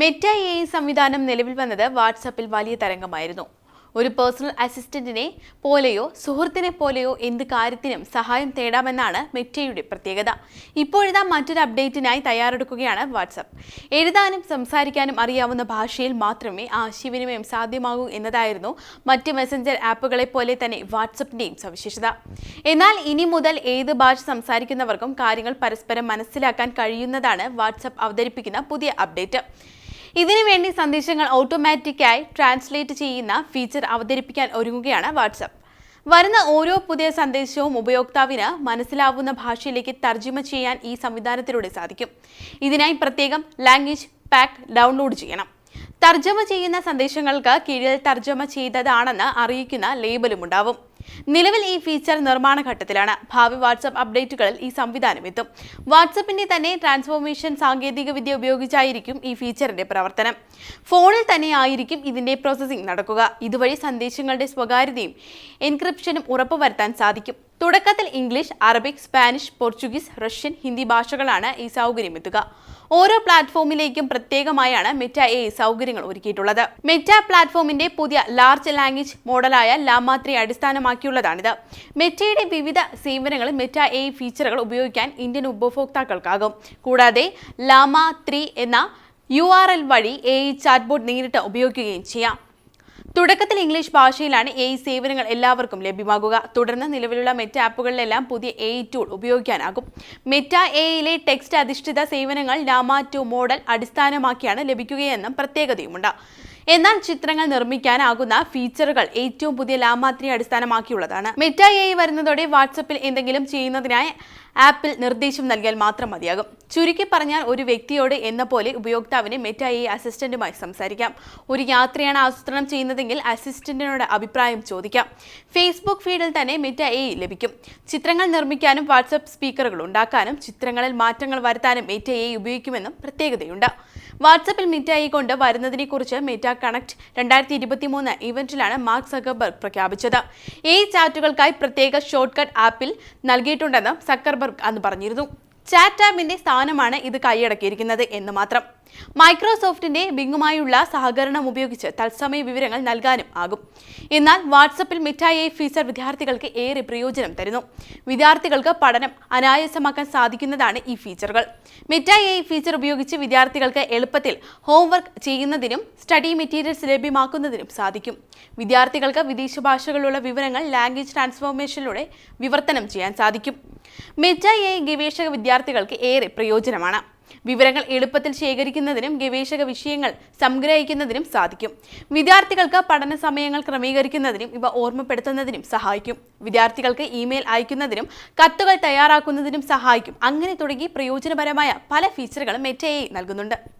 Meta A സംവിധാനം നിലവിൽ വന്നത് വാട്സാപ്പിൽ വലിയ തരംഗമായിരുന്നു. ഒരു പേഴ്സണൽ അസിസ്റ്റന്റിനെ പോലെയോ സുഹൃത്തിനെ പോലെയോ എന്ത് കാര്യത്തിനും സഹായം തേടാമെന്നാണ് മെറ്റയുടെ പ്രത്യേകത. ഇപ്പോഴിതാ മറ്റൊരു അപ്ഡേറ്റിനായി തയ്യാറെടുക്കുകയാണ് വാട്സപ്പ്. എഴുതാനും സംസാരിക്കാനും അറിയാവുന്ന ഭാഷയിൽ മാത്രമേ ആശയവിനിമയം സാധ്യമാകൂ എന്നതായിരുന്നു മറ്റ് മെസ്സഞ്ചർ ആപ്പുകളെ പോലെ തന്നെ വാട്സപ്പിന്റെയും സവിശേഷത. എന്നാൽ ഇനി മുതൽ ഏത് ഭാഷ സംസാരിക്കുന്നവർക്കും കാര്യങ്ങൾ പരസ്പരം മനസ്സിലാക്കാൻ കഴിയുന്നതാണ് വാട്സപ്പ് അവതരിപ്പിക്കുന്ന പുതിയ അപ്ഡേറ്റ്. ഇതിനു വേണ്ടി സന്ദേശങ്ങൾ ഓട്ടോമാറ്റിക്കായി ട്രാൻസ്ലേറ്റ് ചെയ്യുന്ന ഫീച്ചർ അവതരിപ്പിക്കാൻ ഒരുങ്ങുകയാണ് വാട്സപ്പ് വരുന്ന ഓരോ പുതിയ സന്ദേശവും ഉപയോക്താവിന് മനസ്സിലാവുന്ന ഭാഷയിലേക്ക് തർജമ ചെയ്യാൻ ഈ സംവിധാനത്തിലൂടെ സാധിക്കും. ഇതിനായി പ്രത്യേകം ലാംഗ്വേജ് പാക്ക് ഡൗൺലോഡ് ചെയ്യണം. തർജമ ചെയ്യുന്ന സന്ദേശങ്ങൾക്ക് കീഴിൽ തർജമ ചെയ്തതാണെന്ന് അറിയിക്കുന്ന ലേബലും ഉണ്ടാവും. നിലവിൽ ഈ ഫീച്ചർ നിർമ്മാണ ഘട്ടത്തിലാണ്. ഭാവി വാട്സപ്പ് അപ്ഡേറ്റുകളിൽ ഈ സംവിധാനം എത്തും. വാട്സപ്പിന്റെ തന്നെ ട്രാൻസ്ഫോർമേഷൻ സാങ്കേതിക വിദ്യ ഉപയോഗിച്ചായിരിക്കും ഈ ഫീച്ചറിന്റെ പ്രവർത്തനം. ഫോണിൽ തന്നെ ആയിരിക്കും ഇതിന്റെ പ്രോസസ്സിംഗ് നടക്കുക. ഇതുവഴി സന്ദേശങ്ങളുടെ സ്വകാര്യതയും എൻക്രിപ്ഷനും ഉറപ്പുവരുത്താൻ സാധിക്കും. തുടക്കത്തിൽ English Arabic Spanish Portuguese Russian Hindi ഭാഷകളാണ് ഈ സൗകര്യം എത്തുക. ഓരോ പ്ലാറ്റ്ഫോമിലേക്കും പ്രത്യേകമായാണ് മെറ്റ എ സൗകര്യങ്ങൾ ഒരുക്കിയിട്ടുള്ളത്. മെറ്റ പ്ലാറ്റ്ഫോമിന്റെ പുതിയ ലാർജ് ലാംഗ്വേജ് മോഡലായ ലാമാത്രി അടിസ്ഥാനമാക്കിയുള്ളതാണിത്. മെറ്റയുടെ വിവിധ സേവനങ്ങൾ മെറ്റ എ ഫീച്ചറുകൾ ഉപയോഗിക്കാൻ ഇന്ത്യൻ ഉപഭോക്താക്കൾക്കാകും. കൂടാതെ ലാമ ത്രീ എന്ന യു ആർ എൽ വഴി എ ചാറ്റ്ബോട്ട് നേരിട്ട് ഉപയോഗിക്കുകയും ചെയ്യാം. തുടക്കത്തിൽ ഇംഗ്ലീഷ് ഭാഷയിലാണ് എ സേവനങ്ങൾ എല്ലാവർക്കും ലഭ്യമാകുക. തുടർന്ന് നിലവിലുള്ള മെറ്റ ആപ്പുകളിലെല്ലാം പുതിയ എ ടൂൾ ഉപയോഗിക്കാനാകും. മെറ്റ എയിലെ ടെക്സ്റ്റ് അധിഷ്ഠിത സേവനങ്ങൾ ലാമ ടു മോഡൽ അടിസ്ഥാനമാക്കിയാണ് ലഭിക്കുകയെന്നും പ്രത്യേകതയുമുണ്ട്. എന്നാൽ ചിത്രങ്ങൾ നിർമ്മിക്കാനാകുന്ന ഫീച്ചറുകൾ ഏറ്റവും പുതിയ ലാമാത്രിയെ അടിസ്ഥാനമാക്കിയുള്ളതാണ്. മെറ്റ എ വരുന്നതോടെ വാട്സപ്പിൽ എന്തെങ്കിലും ചെയ്യുന്നതിനായി ആപ്പിൽ നിർദ്ദേശം നൽകിയാൽ മാത്രം മതിയാകും. ചുരുക്കി പറഞ്ഞാൽ ഒരു വ്യക്തിയോട് എന്ന പോലെ ഉപയോക്താവിന് മെറ്റ എ അസിസ്റ്റന്റുമായി സംസാരിക്കാം. ഒരു യാത്രയാണ് ആസൂത്രണം ചെയ്യുന്നതെങ്കിൽ അസിസ്റ്റന്റിനോട് അഭിപ്രായം ചോദിക്കാം. ഫേസ്ബുക്ക് ഫീഡിൽ തന്നെ മെറ്റ എ ലഭിക്കും. ചിത്രങ്ങൾ നിർമ്മിക്കാനും വാട്സപ്പ് സ്പീക്കറുകൾ ഉണ്ടാക്കാനും ചിത്രങ്ങളിൽ മാറ്റങ്ങൾ വരുത്താനും മെറ്റ എ ഉപയോഗിക്കുമെന്നും പ്രത്യേകതയുണ്ട്. വാട്സപ്പിൽ മീറ്റ് ആയിക്കൊണ്ട് കൊണ്ട് വരുന്നതിനെക്കുറിച്ച് മെറ്റ കണക്ട് രണ്ടായിരത്തി ഇരുപത്തി മൂന്ന് ഇവന്റിലാണ് മാർക്ക് സക്കർബർഗ് പ്രഖ്യാപിച്ചത്. ഈ ചാറ്റുകൾക്കായി പ്രത്യേക ഷോർട്ട് കട്ട് ആപ്പിൽ നൽകിയിട്ടുണ്ടെന്ന് സക്കർബർഗ് അന്ന് പറഞ്ഞിരുന്നു. ചാറ്റ് ആപ്പിന്റെ സ്ഥാനമാണ് ഇത് കൈയടക്കിയിരിക്കുന്നത് എന്ന് മാത്രം. മൈക്രോസോഫ്റ്റിന്റെ ബിങ്ങുമായുള്ള സഹകരണം ഉപയോഗിച്ച് തത്സമയ വിവരങ്ങൾ നൽകാനും ആകും. എന്നാൽ വാട്സപ്പിൽ മിഠായി ഫീച്ചർ വിദ്യാർത്ഥികൾക്ക് ഏറെ പ്രയോജനം തരുന്നു. വിദ്യാർത്ഥികൾക്ക് പഠനം അനായാസമാക്കാൻ സാധിക്കുന്നതാണ് ഈ ഫീച്ചറുകൾ. മിഠായി ഫീച്ചർ ഉപയോഗിച്ച് വിദ്യാർത്ഥികൾക്ക് എളുപ്പത്തിൽ ഹോംവർക്ക് ചെയ്യുന്നതിനും സ്റ്റഡി മെറ്റീരിയൽസ് ലഭ്യമാക്കുന്നതിനും സാധിക്കും. വിദ്യാർത്ഥികൾക്ക് വിദേശ ഭാഷകളിലുള്ള വിവരങ്ങൾ ലാംഗ്വേജ് ട്രാൻസ്ഫോർമേഷനിലൂടെ വിവർത്തനം ചെയ്യാൻ സാധിക്കും. മിഠായി ഗവേഷക വിദ്യാർത്ഥികൾക്ക് ഏറെ പ്രയോജനമാണ്. വിവരങ്ങൾ എളുപ്പത്തിൽ ശേഖരിക്കുന്നതിനും ഗവേഷക വിഷയങ്ങൾ സംഗ്രഹിക്കുന്നതിനും സാധിക്കും. വിദ്യാർത്ഥികൾക്ക് പഠന സമയങ്ങൾ ക്രമീകരിക്കുന്നതിനും ഇവ ഓർമ്മപ്പെടുത്തുന്നതിനും സഹായിക്കും. വിദ്യാർത്ഥികൾക്ക് ഇമെയിൽ അയക്കുന്നതിനും കത്തുകൾ തയ്യാറാക്കുന്നതിനും സഹായിക്കും. അങ്ങനെ തുടങ്ങി പ്രയോജനപരമായ പല ഫീച്ചറുകളും മെറ്റ നൽകുന്നുണ്ട്.